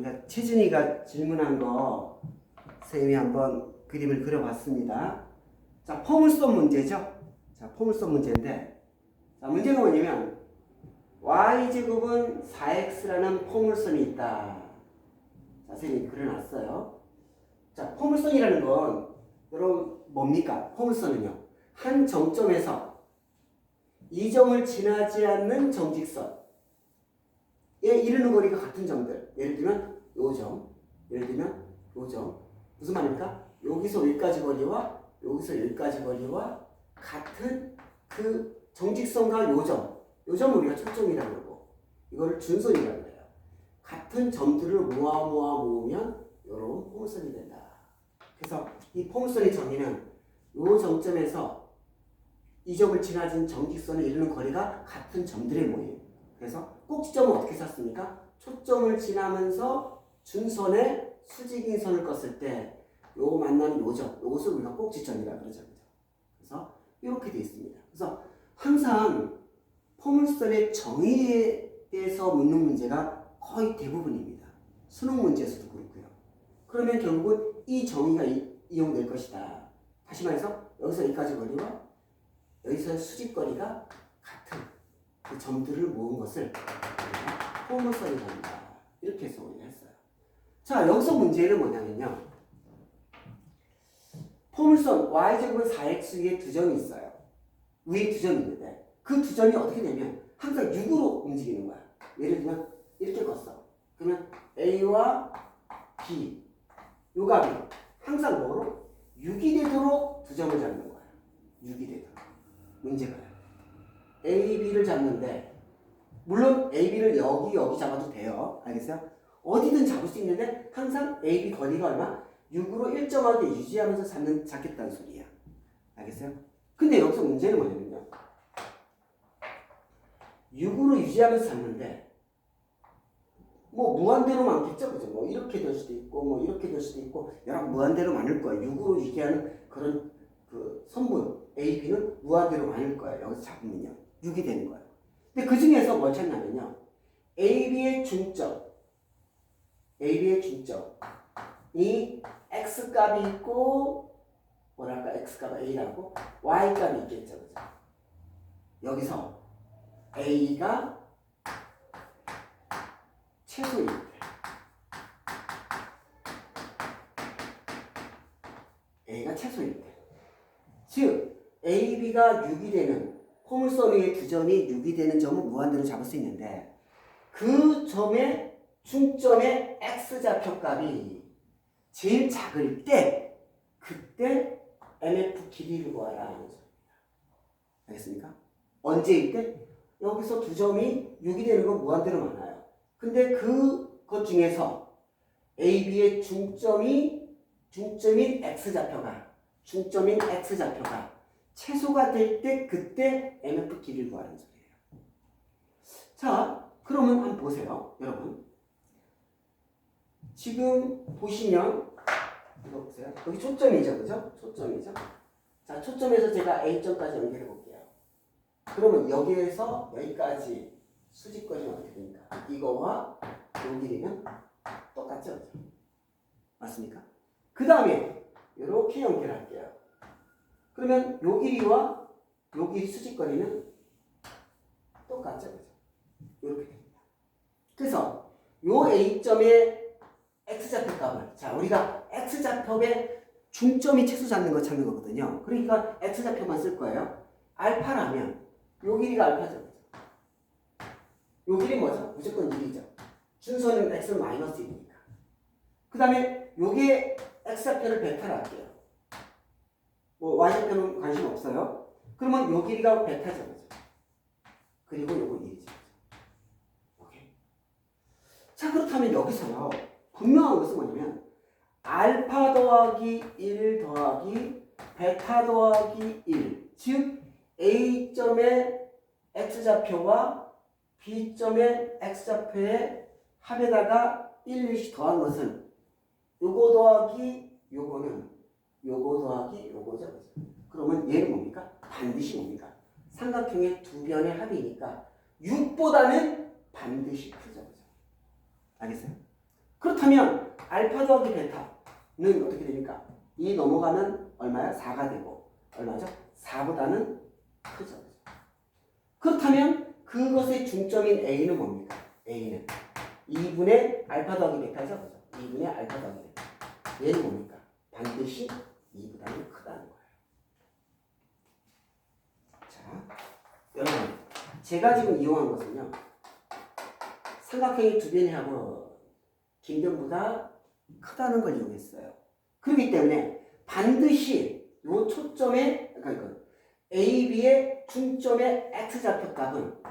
우리가 최준이가 질문한 거 선생님이 한번 그림을 그려봤습니다. 자, 포물선 문제죠. 자, 포물선 문제인데 자, 문제가 뭐냐면 y제곱은 4x라는 포물선이 있다. 자, 선생님이 그려놨어요. 자, 포물선이라는 건 여러분 뭡니까? 포물선은요. 한 정점에서 이 점을 지나지 않는 정직선 에 이르는 거리가 같은 점들. 예를 들면 요 점, 예를 들면 요 점. 무슨 말입니까? 여기서 여기까지 거리와 여기서 여기까지 거리와 같은 그 정직선과 요 점. 요 점을 우리가 초점이라고 그러고 이거를 준선이라고 해요. 같은 점들을 모아 모아 모으면 이런 포물선이 된다. 그래서 이 포물선의 정의는 요 정점에서 이 점을 지나진 정직선에 이르는 거리가 같은 점들의 모임. 그래서 꼭지점은 어떻게 썼습니까? 초점을 지나면서 준선에 수직인 선을 껐을 때 요 만나는 요점, 요것을 우리가 꼭지점이라 그러죠. 그래서 이렇게 되어 있습니다. 그래서 항상 포물선의 정의에 대해서 묻는 문제가 거의 대부분입니다. 수능 문제에서도 그렇고요. 그러면 결국은 이 정의가 이, 이용될 것이다. 다시 말해서 여기서 여기까지 거리와 여기서 수직거리가 그 점들을 모은 것을 한다. 이렇게 우리가 했어요. 자, 여기서 문제는 뭐냐면요. 포물선 y제곱은 4x의 두 점이 있어요. 위에 두 점이 있는데 그 두 점이 어떻게 되면 항상 6으로 움직이는 거야. 예를 들면 이렇게 껐어. 그러면 a와 b 요 값이 항상 뭐로? 6이 되도록 두 점을 잡는 거야. 6이 되도록. 문제가요. A, B를 잡는데 물론 A, B를 여기 여기 잡아도 돼요. 알겠어요? 어디든 잡을 수 있는데 항상 A, B 거리가 얼마? 6으로 일정하게 유지하면서 잡는, 잡겠다는 소리야. 알겠어요? 근데 여기서 문제는 뭐냐면요. 6으로 유지하면서 잡는데 뭐 무한대로 많겠죠, 그죠? 뭐 이렇게 될 수도 있고 뭐 이렇게 될 수도 있고 여러 무한대로 많을 거예요. 6으로 유지하는 그런 그 선분 A, B는 무한대로 많을 거예요. 여기서 잡으면요. 6이 되는 거예요. 근데 그 중에서 뭘 찾냐면요. A, B의 중점. A, B의 중점이 X 값이 있고 뭐랄까 X 값 A라고 Y 값이 있겠죠. 그죠? 여기서 A가 때 A가 때 즉, AB가 6이 되는 포물선 위의 두 점이 6이 되는 점을 무한대로 잡을 수 있는데 그 점의 중점의 x좌표값이 제일 작을 때 그때 MF 길이를 구하라 는 소리입니다. 알겠습니까? 언제일 때? 여기서 두 점이 6이 되는 건 무한대로 많아요. 근데 그것 중에서 AB의 중점이 중점인 x좌표가 중점인 x좌표가 최소가 될 때 그때 MF 길이를 구하는 소리예요. 자, 그러면 한번 보세요, 여러분. 지금 보시면 이거 보세요. 여기 초점이죠, 그죠? 초점이죠. 자, 초점에서 제가 A점까지 연결해 볼게요. 그러면 여기에서 여기까지 수직거리는 어떻게 됩니까? 이거와 요 길이는 똑같죠? 맞습니까? 그 다음에 이렇게 연결할게요. 그러면 요 길이와 요 길이 수직거리는 똑같죠? 이렇게 됩니다. 그래서 요 A점의 X좌표 값을 자 우리가 X좌표의 중점이 최소 잡는 거 찾는 거거든요. 그러니까 X좌표만 쓸 거예요. 알파라면 요 길이가 알파죠. 요 길이 뭐죠? 무조건 1이죠. 준선은 X는 마이너스 1이니까. 그 다음에 요게 X좌표를 베타로 할게요. 뭐 Y좌표는 관심 없어요. 그러면 요 길이가 베타죠. 그죠? 그리고 요거 1이죠. 오케이. 자, 그렇다면 여기서요. 분명한 것은 뭐냐면 알파 더하기 1 더하기 베타 더하기 1. 즉 A점의 X좌표와 B점의 X좌표의 합에다가 1, 1씩 더한 것은 요거 더하기 요거는 요거 더하기 요거죠. 그러면 얘는 뭡니까? 반드시 뭡니까? 삼각형의 두 변의 합이니까 6보다는 반드시 크죠. 알겠어요? 그렇다면 알파 더하기 베타는 어떻게 됩니까? 이 넘어가면 얼마야? 4가 되고 얼마죠? 4보다는 크죠. 그렇다면 그것의 중점인 A는 뭡니까? A는 2분의 알파 더하기 베타죠. 그죠? 2분의 알파 더하기 베타. 얘는 뭡니까? 반드시 2보다는 크다는 거예요. 자, 여러분, 제가 지금 이용한 것은요. 삼각형이 두 변이 하고 긴변보다 크다는 걸 이용했어요. 그렇기 때문에 반드시 요 초점의 그러니까 그 AB의 중점의 x 좌표 값은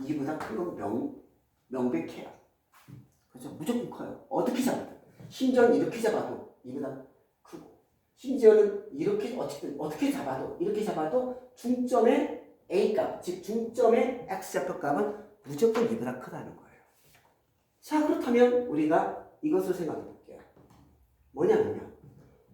2보다 큰 건 명, 명백해요. 그렇죠? 무조건 커요. 어떻게 잡아도. 심지어는 이렇게 잡아도 2보다 크고 심지어는 이렇게 어쨌든 어떻게 잡아도 이렇게 잡아도 중점의 A값 즉 중점의 x 좌표 값은 무조건 2보다 크다는 거예요. 자 그렇다면 우리가 이것을 생각해 볼게요. 뭐냐면요.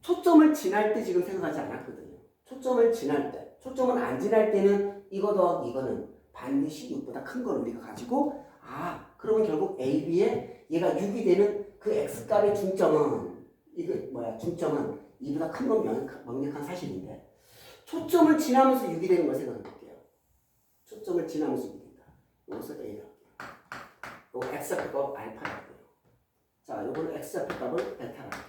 초점을 지날 때 지금 생각하지 않았거든요. 초점을 지날 때, 초점을 안 지날 때는 이거 더하기 이거는 반드시 6보다 큰 걸 우리가 가지고 아 그러면 결국 A, B에 얘가 6이 되는 그 X값의 중점은 이거 뭐야 중점은 2보다 큰 건 명백한 사실인데 초점을 지나면서 6이 되는 걸 생각해 볼게요. 초점을 지나면서 6이 된다. 여기서 A가 요 X값 알파라고요. 자, 요거는 X좌표 값을 베타라고요.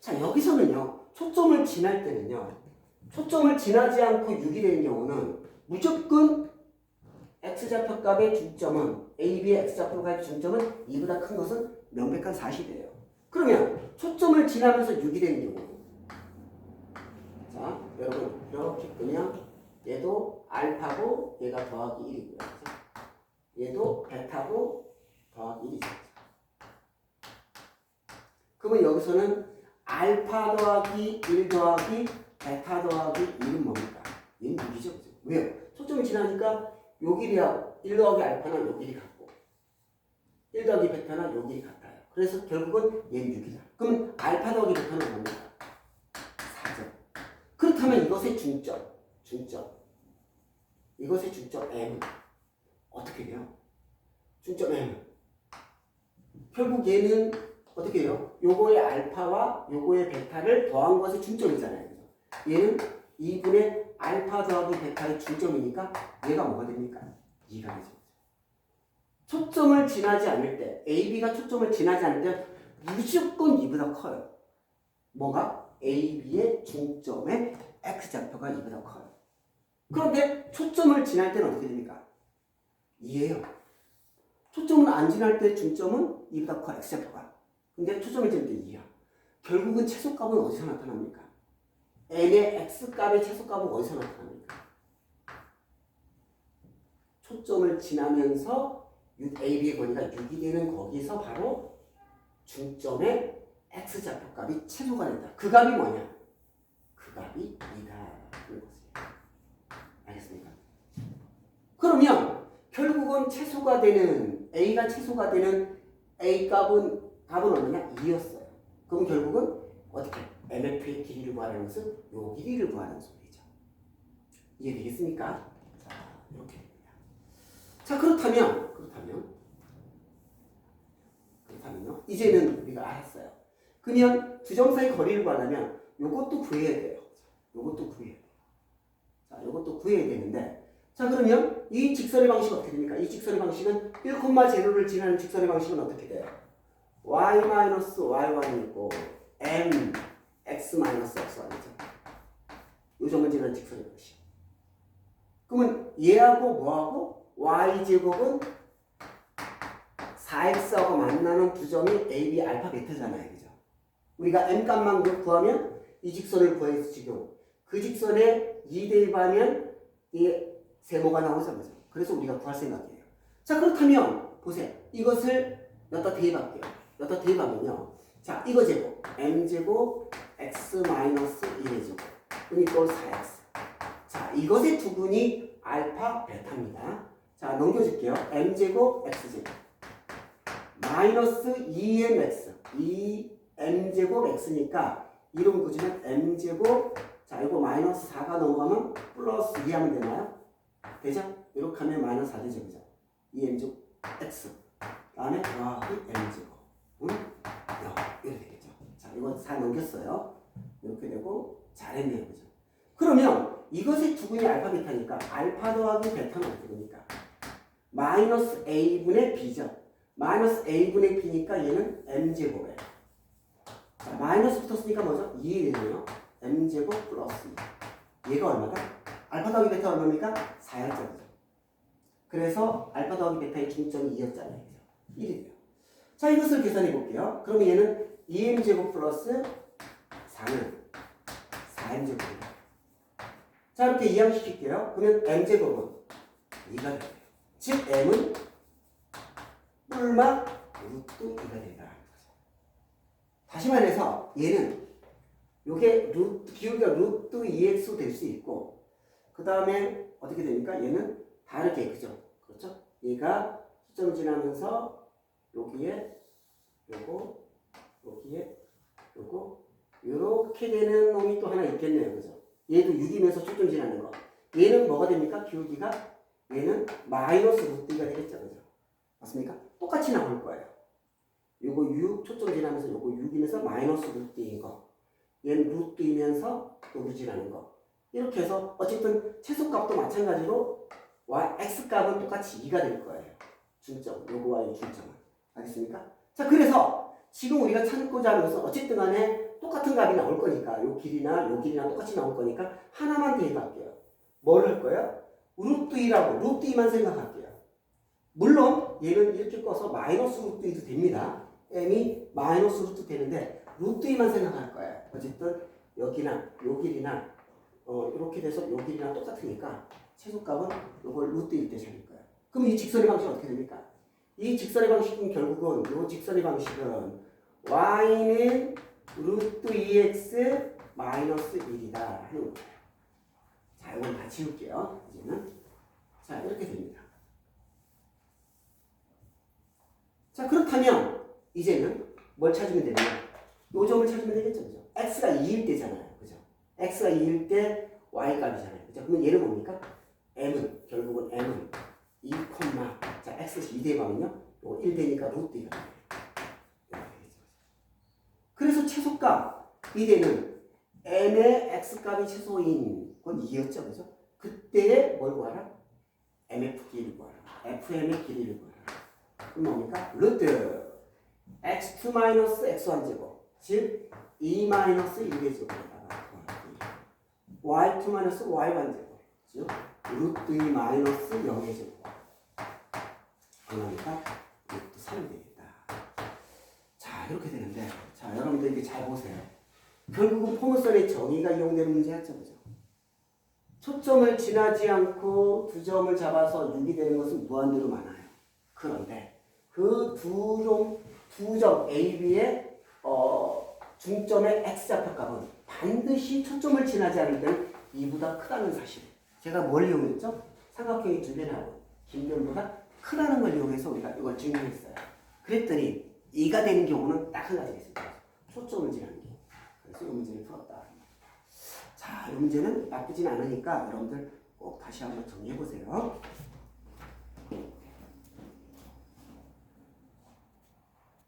자, 여기서는요, 초점을 지날 때는요, 초점을 지나지 않고 6이 되는 경우는 무조건 X좌표 값의 중점은, AB의 X좌표 값의 중점은 2보다 큰 것은 명백한 사실이에요. 초점을 지나면서 6이 되는 경우, 자, 여러분, 이렇게 끄면 얘도 알파고 얘가 더하기 1이고요. 얘도 베타고 더하기 1이죠. 그러면 여기서는 알파 더하기 1 더하기 베타 더하기 1은 뭡니까? 얘는 6이죠. 그죠? 왜요? 초점이 지나니까 요 길이하고 1 더하기 알파는 요 길이 같고 1 더하기 베타는 요 길이 같아요. 그래서 결국은 얘는 6이다. 그럼 알파 더하기 베타는 뭡니까? 4죠. 그렇다면 이것의 중점, 중점. 이것의 중점 M은 어떻게 돼요? 중점 M은 결국 얘는 어떻게 해요? 요거의 알파와 요거의 베타를 더한 것의 중점이잖아요. 얘는 2분의 알파 더하기 베타의 중점이니까 얘가 뭐가 됩니까? 2가 되죠. 초점을 지나지 않을 때, AB가 초점을 지나지 않을 때 무조건 2보다 커요. 뭐가? AB의 중점의 X좌표가 2보다 커요. 그런데 초점을 지날 때는 어떻게 됩니까? 2예요. 초점을 안 지날 때 중점은 2보다 커, X좌표가. 근데 초점을 지날 때 2야. 결국은 최소값은 어디서 나타납니까? n의 x값의 최소값은 어디서 나타납니까? 초점을 지나면서 6, AB의 거리가 6이 되는 거기서 바로 중점의 x좌표 값이 최소가 된다. 그 값이 뭐냐? 그 값이 2다라는 거지. 알겠습니까? 그러면 결국은 최소가 되는 A가 최소가 되는 A 값은 값은 얼마냐? 2였어요. 그럼 결국은 어떻게? MF의 길이를 구하라는 것은 요 길이를 구하는 소리죠. 이해되겠습니까? 자, 이렇게 됩니다. 자, 그렇다면, 그렇다면, 그렇다면요. 이제는 우리가 알았어요. 그러면 두점 사이 거리를 구하려면 요것도 구해야 돼요. 요것도 구해야 돼요. 자, 요것도 구해야 되는데, 자, 그러면 이 직선의 방식은 어떻게 됩니까? 이 직선의 방식은 1,0를 지나는 직선의 방식은 어떻게 돼요? y-y1 있고 m x 마이너스 x 아니죠? 요 점을 지나는 직선의 방식. 그러면 얘하고 뭐하고 y 제곱은 4x하고 만나는 두 점이 a, b, 알파, 베타잖아요, 그죠? 우리가 m 값만 구하면 이 직선을 지금 그 직선에 2 대입하면 이 세모가 나오죠, 그죠? 그래서 우리가 구할 생각이에요. 자, 그렇다면 보세요. 이것을 여기다 대입할게요. 여기다 대입하면요. 자, 이거 제곱 m 제곱 x 마이너스 1의 제곱 그러니까 4x. 자, 이것의 두분이 알파 베타입니다. 자, 넘겨줄게요. m 제곱 x 제곱 마이너스 2mx 2m 제곱 x니까 이름 굳이면 m 제곱 자, 이거 마이너스 4가 넘어가면 플러스 2 하면 되나요? 되죠? 이렇게 하면 마이너스 4 되죠, 그죠? 2m 제곱 x 다음에 더하기 m제곱 응? 0 이렇게 되겠죠. 자 이거 다 넘겼어요. 이렇게 되고 잘했네요. 그죠? 그러면 이것의 두근이 알파 베타니까 알파 더하기 베타는 어떻게 됩니까? 마이너스 a분의 b죠. 마이너스 a분의 b니까 얘는 m제곱에 자, 마이너스 붙었으니까 뭐죠? 2이 되네요. m제곱 플러스 2. 얘가 얼마다? 알파 더하기 베타 얼마입니까? 4였죠. 그래서 알파 더하기 베타의 중점이 2였잖아요. 그죠? 1이 돼요. 자, 이것을 계산해 볼게요. 그러면 얘는 2m제곱 플러스 4는 4m제곱입니다. 자, 이렇게 이항시킬게요. 그러면 m제곱은 2가 돼요. 즉, m은 뿔마 루트 2가 된다. 다시 말해서 얘는 요게 루트, 기울기가 루트 2x로 될수 있고 그 다음에 어떻게 됩니까? 얘는 다르게 그죠? 그렇죠? 얘가 시점 지나면서 여기에 요거 여기에 요거 요렇게 되는 놈이 또 하나 있겠네요. 그죠? 얘도 6이면서 초점 지나는 거. 얘는 뭐가 됩니까? 기울기가 얘는 마이너스 루트 2가 되겠죠. 그죠? 맞습니까? 똑같이 나올 거예요. 요거 6 초점 지나면서 요거 6이면서 마이너스 루트 2인 거. 얘는 루트 2면서 여기 지나는 거. 이렇게 해서 어쨌든 최소값도 마찬가지로 y x값은 똑같이 2가 될 거예요. 중점. 요거와의 중점은. 알겠습니까? 자, 그래서 지금 우리가 찾고자 하는 것은 어쨌든 간에 똑같은 값이 나올 거니까 요 길이나 요 길이나 똑같이 나올 거니까 하나만 대입할게요. 뭘 할 거예요? 루트 2라고 루트 2만 생각할게요. 물론 얘는 이렇게 꺼서 마이너스 루트 2도 됩니다. m이 마이너스 루트 되는데 루트 2만 생각할 거예요. 어쨌든 여기나 요 길이나 어 이렇게 돼서 요 길이랑 똑같으니까 최소값은 요걸 루트 1때 잡을 거예요. 그럼 이 직선의 방식은 어떻게 됩니까? 이 직선의 방식은 결국은 요 직선의 방식은 y는 루트 2x 마이너스 1이다 하는 거예요. 자, 이건 다 지울게요. 이제는 자 이렇게 됩니다. 자 그렇다면 이제는 뭘 찾으면 되느냐? 요 점을 찾으면 되겠죠, 그죠? x가 2일 때잖아요, 그죠? x가 2일 때 y 값이잖아요, 그죠? 그러면 얘는 뭡니까? m은 결국은 m은 2, 자 x에서 2 대입하면요, 요 1되니까 루트 2가 돼요. 이렇게 되겠죠. 그래서 최소값 2대는 m의 x값이 최소인 건 2였죠, 그죠? 그때에 뭘 구하라? mf 길이를 구하라. fm의 길이를 구하라. 뭡니까? 루트 x2 마이너스 x1 제곱 즉 2 마이너스 1의 제곱에다가 y2 마이너스 y1 제곱 즉 루트 2 마이너스 0의 제곱 얼마입니까? 루트 3이 되겠다 자 이렇게 되는데 자 여러분들 이렇게 잘 보세요 결국은 포물선의 정의가 이용되는 문제였죠 그죠? 초점을 지나지 않고 두 점을 잡아서 6이 되는 것은 무한대로 많아요 그런데 그두점 두점 A, B의 어, 중점의 X좌표 값은 반드시 초점을 지나지 않을 때는 2보다 크다는 사실. 제가 뭘 이용했죠? 삼각형의 주변하고 긴변보다 크다는 걸 이용해서 우리가 이걸 증명했어요. 그랬더니 2가 되는 경우는 딱 한 가지가 있습니다. 초점을 지나는 게. 그래서 이 문제를 풀었다. 자, 이 문제는 나쁘진 않으니까 여러분들 꼭 다시 한번 정리해 보세요.